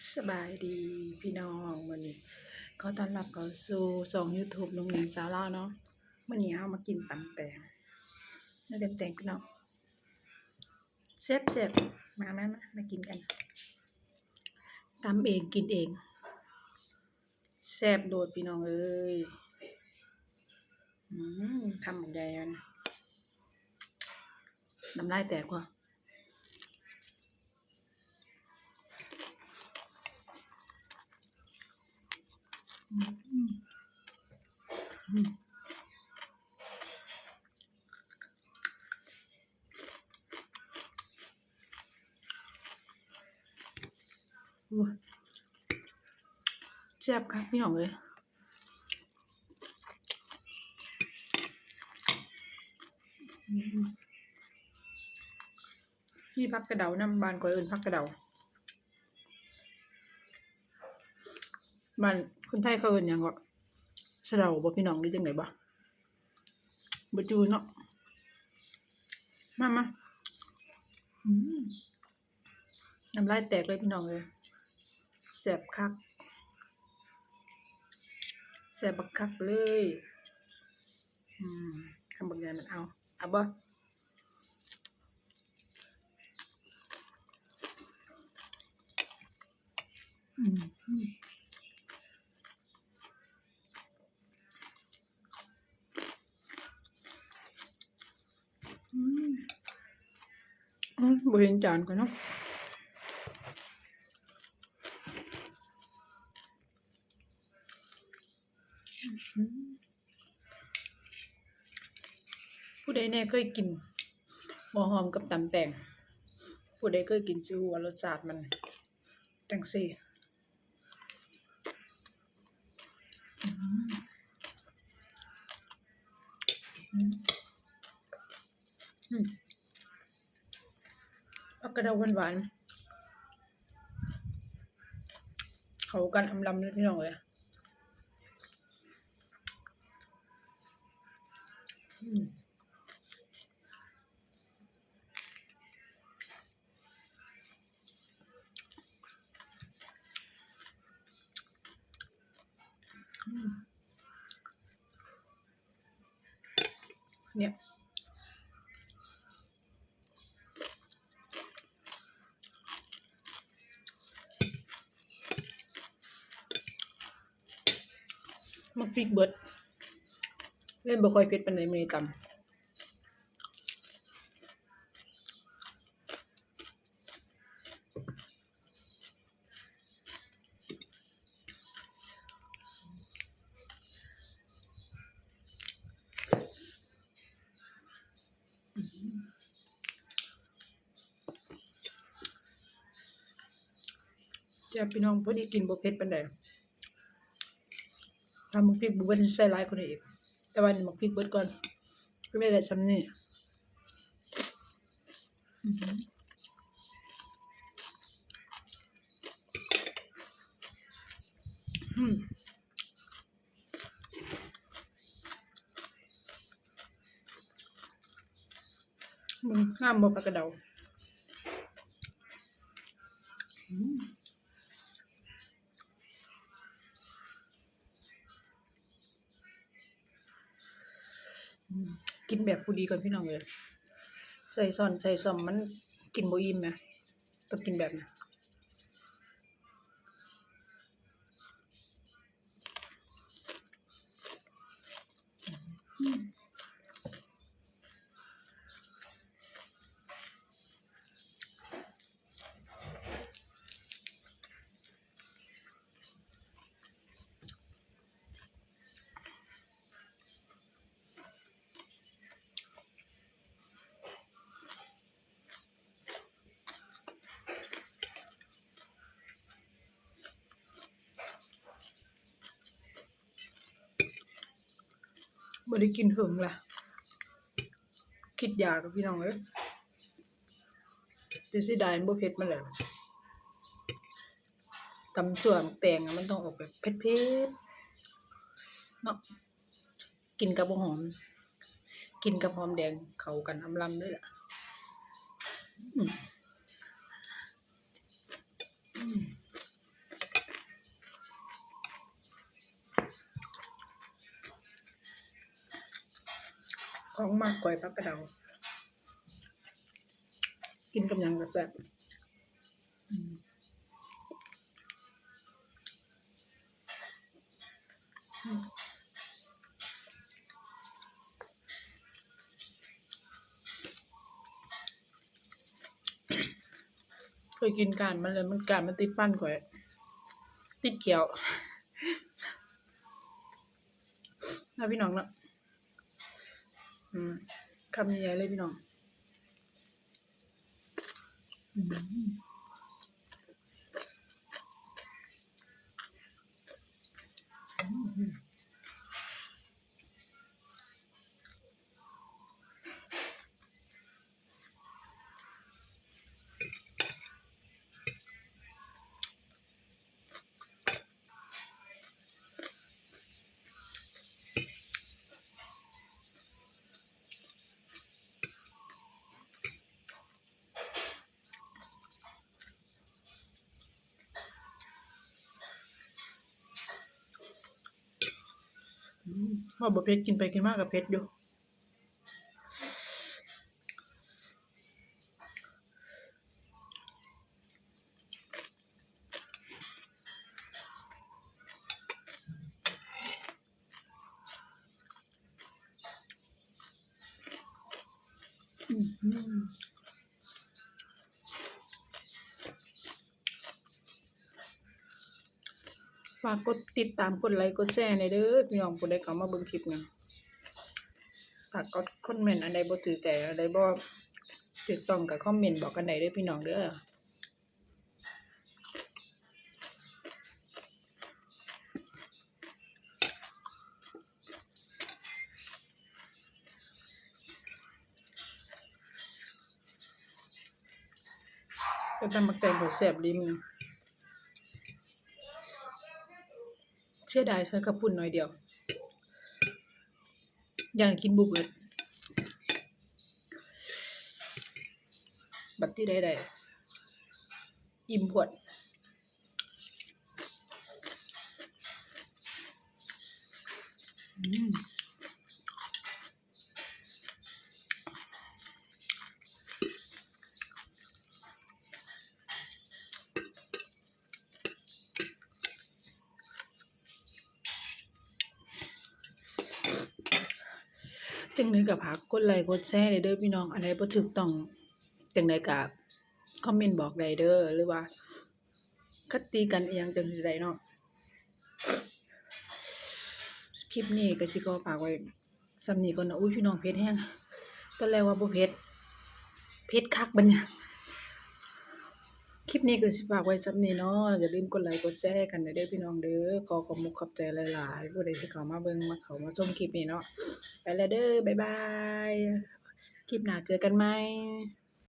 สบายดีพี่น้องวันนี้ขอต้อนรับเข้าสู่ช่อง YouTube น้องหนิงสาวเล่าเนาะวันนี้เอามากินตำแตงน่าเต็มแตงพี่น้องเซฟเซฟมามามามากินกันตำเองกินเองแซ่บโดดพี่น้องเอ้ยอืมทำหมดใหญ่แล้วนะน้ำลายแตกว่ะ แซ่บครับพี่น้องเลยพี่พักกระเดาน้ำบานกว่าอื่นพักกระเดา บ้านคนไทยเขาเอินยังก็สะเดาบ่พี่น้องหรือจังไดบ่บ่จูเนาะมามาอืมน้ำลายแตกเลยพี่น้องเลยแสบคักแสบบักคักเลยคำบักใหญ่มันเอาเอาบ่อืมอืม อืมอืม บ่เห็นจานก่อนเนาะผู้ใดแน่เคยกินหัวหอมกับตำแตงผู้ใดเคยกินซิว่ารสชาติมันจังซี่อืม กระเดาหวานๆเขากันอำลำเลยพี่น้องเลยอืมอืมเนี่ย พริกเบิดเล่นบ่ค่อยเผ็ดปานใดมื้อนี้ตำจ้าพี่น้องพอดีกินบ่เผ็ดปานใด ทำหมกพริกบุบเบิ้ลใส่หลายคนอีก แต่ว่านี่หมกพริกเบิดก่อนก็ไม่ได้ซ้ำนี่อื้อหืออืมมึงงามบ่ปลากระเดาอืม กินแบบผู้ดีก่อนพี่น้องเลยใส่ซ่อนใส่ซ่อมมันกินบอิ่มไหมต้องกินแบบนี้อืม บ่ได้กินเหิงล่ะ คิดอยากกับพี่น้องเอ้ยแต่สิได้บ่เผ็ดมันแหละตำส่วนแตงอะมันต้องออกแบบเผ็ดๆเนาะกินกับหอม กินกับหอมแดงเข้ากันอำลำเลยล่ะ อืม ของมากกว่าพักกระเดา กินกับยังก็แซบเคยกินการมันเลยมันการมันติดฟันข่อยติดเขียวนะพี่น้องเนาะ อืมคำใหญ่ๆเลยพี่น้อง อืม ว่าบ่เผ็ดกินไปกินมากกับเผ็ดอยู่อืม ฝากกดติดตามกดไลค์กดแชร์ในอยเด้อพี่น้องผู้ใดเข้ามาเบิ่งคลิปนะฝากกดคอมเมนต์อันใดบ่ถือใจอันใดบ่ถูกต้องก็คอมเมนต์บอกกันได้เด้อพี่น้องเด้อก็ตำบักแตงก็แซ่บดีมึง เชื่อได้ใช้กระปุ่นหน่อยเดียว อยากกินบุเบิดบัตที่ใดๆอิ่มพวดอืม จังไดก็ฝากกดไลค์กดแชร์ได้เด้อพี่น้องอะไรบ่ถูกต้องจังไดก็คอมเมนต์บอกได้เด้อหรือว่าคัดตีกันอีหยังจังซี่ไดเนาะคลิปนี้ก็สิขอฝากไว้สำนีก่อนนะอุ้ยพี่น้องเพชรแฮงตอนแรกว่าบ่เพชรเพชรคักบัดเนี่ย คลิปนี้ก็สิฝากไว้สำนี้เนาะอย่าลืมกดไลค์กดแชร์กันเด้อพี่น้องเด้อขอขอบมุกขอบใจหลายๆผู้ใดที่เข้ามาเบิ่งมาเข้ามาชมคลิปนี้เนาะไปแล้วเด้อบ๊ายบาย คลิปหน้าเจอกันไหม